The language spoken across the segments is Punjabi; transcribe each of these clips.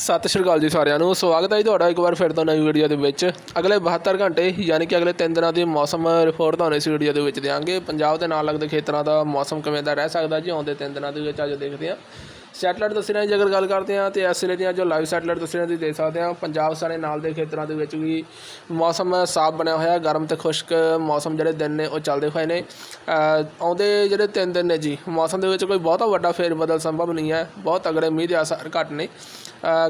ਸਤਿ ਸ਼੍ਰੀ ਅਕਾਲ ਜੀ ਸਾਰਿਆਂ ਨੂੰ। ਸਵਾਗਤ ਹੈ ਜੀ ਤੁਹਾਡਾ ਇੱਕ ਵਾਰ ਫਿਰ ਤੋਂ ਨਵੀਂ ਵੀਡੀਓ ਦੇ ਵਿੱਚ। ਅਗਲੇ 72 ਘੰਟੇ, ਯਾਨੀ ਕਿ ਅਗਲੇ 3 ਦਿਨਾਂ ਦੀ ਮੌਸਮ ਰਿਪੋਰਟ ਤੁਹਾਨੂੰ ਇਸ ਵੀਡੀਓ ਦੇ ਵਿੱਚ ਦਿਆਂਗੇ। ਪੰਜਾਬ ਦੇ ਨਾਲ ਲੱਗਦੇ ਖੇਤਰਾਂ ਦਾ ਮੌਸਮ ਕਿਵੇਂ ਦਾ ਰਹਿ ਸਕਦਾ ਜੀ ਆਉਂਦੇ 3 ਦਿਨਾਂ ਦੇ ਵਿੱਚ ਅੱਜ ਦੇਖਦੇ ਹਾਂ। ਸੈਟਲਾਈਟ ਤਸਵੀਰਾਂ ਦੀ ਜੇਕਰ ਗੱਲ ਕਰਦੇ ਹਾਂ ਤੇ ਇਸ ਵੇਲੇ ਦੀਆਂ ਜੋ ਲਾਈਵ ਸੈਟਲਾਈਟ ਤਸਵੀਰਾਂ ਦੀ ਦੇਖ ਸਕਦੇ ਹਾਂ, ਪੰਜਾਬ ਸਾਰੇ ਨਾਲ ਦੇ ਖੇਤਰਾਂ ਦੇ ਵਿੱਚ ਵੀ ਮੌਸਮ ਸਾਫ਼ ਬਣਿਆ ਹੋਇਆ, ਗਰਮ ਤੇ ਖੁਸ਼ਕ ਮੌਸਮ ਜਿਹੜੇ ਦਿਨ ਨੇ ਉਹ ਚੱਲਦੇ ਹੋਏ ਨੇ। ਆਉਂਦੇ ਜਿਹੜੇ ਤਿੰਨ ਦਿਨ ਨੇ ਜੀ, ਮੌਸਮ ਦੇ ਵਿੱਚ ਕੋਈ ਬਹੁਤਾ ਵੱਡਾ ਫੇਰ ਬਦਲ ਸੰਭਵ ਨਹੀਂ ਹੈ, ਬਹੁਤ ਅਗੜੇ ਮੀਂਹ ਦੇ ਆਸਾਰ ਘੱਟ ਨੇ।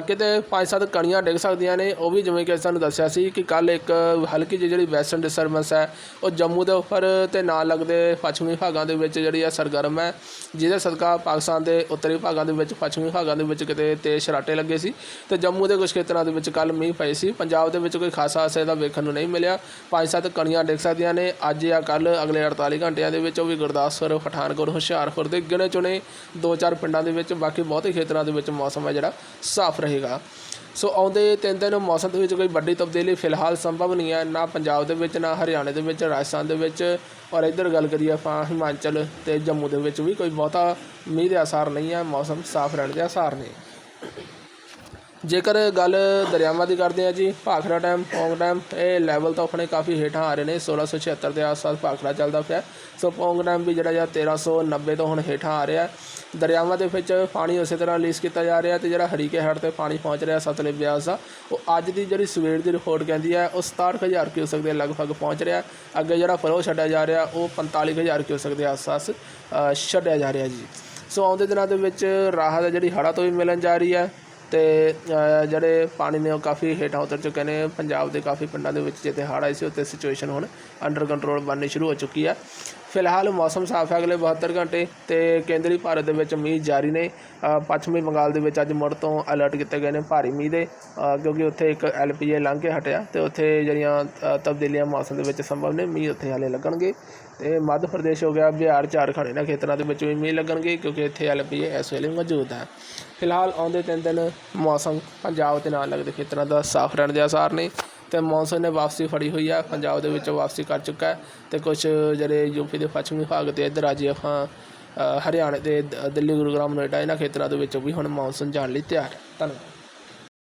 ਕਿਤੇ ਪੰਜ ਸੱਤ ਕਣੀਆਂ ਡਿੱਗ ਸਕਦੀਆਂ ਨੇ, ਉਹ ਵੀ ਜਿਵੇਂ ਕਿ ਸਾਨੂੰ ਦੱਸਿਆ ਸੀ ਕਿ ਕੱਲ ਇੱਕ ਹਲਕੀ ਜਿਹੀ ਜਿਹੜੀ ਵੈਸਟਰਨ ਡਿਸਟਰਬੈਂਸ ਹੈ, ਉਹ ਜੰਮੂ ਦੇ ਉੱਪਰ ਤੇ ਨਾਲ ਲੱਗਦੇ ਪੱਛਮੀ ਭਾਗਾਂ ਦੇ ਵਿੱਚ ਜਿਹੜੀ ਹੈ ਸਰਗਰਮ ਹੈ, ਜਿਹਦੇ ਸਦਕਾ ਪਾਕਿਸਤਾਨ ਦੇ ਉੱਤਰੀ ਭਾਗਾਂ ਦੇ ਵਿੱਚ, ਪੱਛਮੀ ਭਾਗਾਂ ਦੇ ਵਿੱਚ ਕਿਤੇ ਤੇਜ਼ ਸ਼ਰਾਟੇ ਲੱਗੇ ਸੀ ਤੇ ਜੰਮੂ ਦੇ ਕੁਝ ਖੇਤਰਾਂ ਦੇ ਵਿੱਚ ਕੱਲ ਮੀਂਹ ਪਏ ਸੀ। ਪੰਜਾਬ ਦੇ ਵਿੱਚ ਕੋਈ ਖਾਸਾ ਅਸਰ ਦਾ ਵੇਖਣ ਨੂੰ ਨਹੀਂ ਮਿਲਿਆ। ਪੰਜ ਸੱਤ ਕਣੀਆਂ ਡਿੱਗ ਸਕਦੀਆਂ ਨੇ। ਅੱਜ ਜਾਂ ਕੱਲ ਅਗਲੇ 48 ਘੰਟਿਆਂ ਦੇ ਵਿੱਚ ਉਹ ਵੀ ਗੁਰਦਾਸਪੁਰ, ਪਠਾਨਕੋਟ, ਹੁਸ਼ਿਆਰਪੁਰ ਦੇ ਗਿਣੇ ਚੁਣੇ ਦੋ ਚਾਰ ਪਿੰਡਾਂ ਦੇ ਵਿੱਚ, ਬਾਕੀ ਬਹੁਤੇ ਖੇਤਰਾਂ ਦੇ ਵਿੱਚ ਮੌਸਮ ਹੈ ਜਿਹੜਾ ਸਾਫ਼ ਰਹੇਗਾ। ਸੋ ਆਉਂਦੇ ਤਿੰਨ ਦਿਨ ਮੌਸਮ ਦੇ ਵਿੱਚ ਕੋਈ ਵੱਡੀ ਤਬਦੀਲੀ ਫਿਲਹਾਲ ਸੰਭਵ ਨਹੀਂ ਹੈ, ਨਾ ਪੰਜਾਬ ਦੇ ਵਿੱਚ, ਨਾ ਹਰਿਆਣੇ ਦੇ ਵਿੱਚ, ਰਾਜਸਥਾਨ ਦੇ ਵਿੱਚ। ਔਰ ਇੱਧਰ ਗੱਲ ਕਰੀਏ ਆਪਾਂ ਹਿਮਾਚਲ ਤੇ ਜੰਮੂ ਦੇ ਵਿੱਚ ਵੀ ਕੋਈ ਬਹੁਤਾ ਮੀਂਹ ਦੇ ਆਸਾਰ ਨਹੀਂ ਹੈ, ਮੌਸਮ ਸਾਫ਼ ਰਹਿਣ ਦੇ ਆਸਾਰ ਨੇ। ਜੇਕਰ ਗੱਲ ਦਰਿਆਵਾਂ ਦੀ ਕਰਦੇ ਆ ਜੀ, ਭਾਖੜਾ ਡੈਮ, ਪੌਂਗ ਡੈਮ, ਇਹ ਲੈਵਲ ਤਾਂ ਆਪਣੇ ਕਾਫੀ ਹੇਠਾਂ ਆ ਰਹੇ ਨੇ 1676 ਦੇ ਆਸ-ਪਾਸ ਭਾਖੜਾ ਚੱਲਦਾ ਪਿਆ। ਸੋ ਪੌਂਗ ਡੈਮ ਵੀ ਜਿਹੜਾ ਜਾਂ 1390 ਤੋਂ ਹੁਣ ਹੇਠਾਂ ਆ ਰਿਹਾ। ਦਰਿਆਵਾਂ ਦੇ ਵਿੱਚ ਪਾਣੀ ਉਸੇ ਤਰ੍ਹਾਂ ਰਿਲੀਜ਼ ਕੀਤਾ ਜਾ ਰਿਹਾ ਤੇ ਜਿਹੜਾ ਹਰੀਕੇ ਹੜ ਤੇ ਪਾਣੀ ਪਹੁੰਚ ਰਿਹਾ ਸਤਲੁਜ ਬਿਆਸ ਦਾ, ਉਹ ਅੱਜ ਦੀ ਜਿਹੜੀ ਸਵੇਰ ਦੀ ਰਿਪੋਰਟ ਕਹਿੰਦੀ ਹੈ, ਉਹ 67000 ਕਿਊਸਕ ਦੇ ਲਗਭਗ ਪਹੁੰਚ ਰਿਹਾ। ਅੱਗੇ ਜਿਹੜਾ ਫਲੋ ਛੱਡਿਆ ਜਾ ਰਿਹਾ, ਉਹ 45000 ਕਿਊਸਕ ਦੇ ਆਸ-ਪਾਸ ਛੱਡਿਆ ਜਾ ਰਿਹਾ ਜੀ। ਸੋ ਆਉਂਦੇ ਦਿਨਾਂ ਦੇ ਵਿੱਚ ਰਾਹਤ ਜਿਹੜੀ ਹੜ੍ਹਾਂ ਤੋਂ ਵੀ ਮਿਲਣ ਜਾ ਰਹੀ ਹੈ ਤੇ ਜਿਹੜੇ ਪਾਣੀ ਨੇ ਉਹ ਕਾਫੀ ਹੇਠਾਂ ਉਤਰ ਚੁੱਕੇ ਨੇ, ਪੰਜਾਬ ਦੇ ਕਾਫੀ ਪਿੰਡਾਂ ਦੇ ਵਿੱਚ ਜਿੱਥੇ ਹੜ੍ਹ ਆਏ ਸੀ, ਉੱਥੇ ਸਿਚੁਏਸ਼ਨ ਹੁਣ ਅੰਡਰ ਕੰਟਰੋਲ ਬਣਨੀ ਸ਼ੁਰੂ ਹੋ ਚੁੱਕੀ ਹੈ ਫਿਲਹਾਲ ਮੌਸਮ ਸਾਫ਼ ਹੈ ਅਗਲੇ 72 ਘੰਟੇ ਤੇ ਕੇਂਦਰੀ ਭਾਰਤ ਦੇ ਵਿੱਚ ਮੀਂਹ ਜਾਰੀ ਨੇ। ਪੱਛਮੀ ਬੰਗਾਲ ਦੇ ਵਿੱਚ ਅੱਜ ਮੁੜ ਤੋਂ ਅਲਰਟ ਕੀਤੇ ਗਏ ਨੇ ਭਾਰੀ ਮੀਂਹ ਦੇ। ਕਿਉਂਕਿ ਉੱਥੇ ਇੱਕ ਐਲਪੀਏ ਲੰਘ ਕੇ ਹਟਿਆ ਤੇ ਉੱਥੇ ਜਿਹੜੀਆਂ ਤਬਦੀਲੀਆਂ ਮੌਸਮ ਦੇ ਵਿੱਚ ਸੰਭਵ ਨੇ, ਮੀਂਹ ਉੱਥੇ ਹਾਲੇ ਲੱਗਣਗੇ। ਤੇ ਮੱਧ ਪ੍ਰਦੇਸ਼ ਹੋ ਗਿਆ, ਬਿਹਾਰ, ਝਾਰਖੰਡ ਇਹਨਾਂ ਖੇਤਰਾਂ ਦੇ ਵਿੱਚ ਵੀ ਮੀਂਹ ਲੱਗਣਗੇ ਕਿਉਂਕਿ ਇੱਥੇ ਐਲਪੀਏ ਇਸ ਵੇਲੇ ਮੌਜੂਦ ਹੈ। ਫਿਲਹਾਲ ਆਉਂਦੇ ਤਿੰਨ ਦਿਨ ਮੌਸਮ ਪੰਜਾਬ ਤੇ ਨਾਲ ਲੱਗਦੇ ਖੇਤਰਾਂ ਦਾ ਸਾਫ਼ ਰਹਿਣ ਦੇ ਆਸਾਰ ਨੇ। ਤੇ ਮੌਨਸੂਨ ਨੇ ਵਾਪਸੀ ਫੜੀ ਹੋਈ ਆ ਪੰਜਾਬ ਦੇ ਵਿੱਚ ਵਾਪਸੀ ਕਰ ਚੁੱਕਾ ਹੈ ਤੇ ਕੁਝ ਜਿਹੜੇ ਯੂਪੀ ਦੇ ਪੱਛਮੀ ਭਾਗ ਤੇ ਇੱਧਰ ਆ ਜੀ ਆਪਾਂ ਅ, ਹਰਿਆਣੇ ਤੇ ਦ- ਦਿੱਲੀ ਗੁਰੂਗ੍ਰਾਮ ਨੋਇਡਾ ਇਹਨਾਂ ਖੇਤਰਾਂ ਦੇ ਵਿੱਚ ਵੀ ਹੁਣ ਮੌਨਸੂਨ ਜਾਣ ਲਈ ਤਿਆਰ ਹੈ। ਧੰਨਵਾਦ।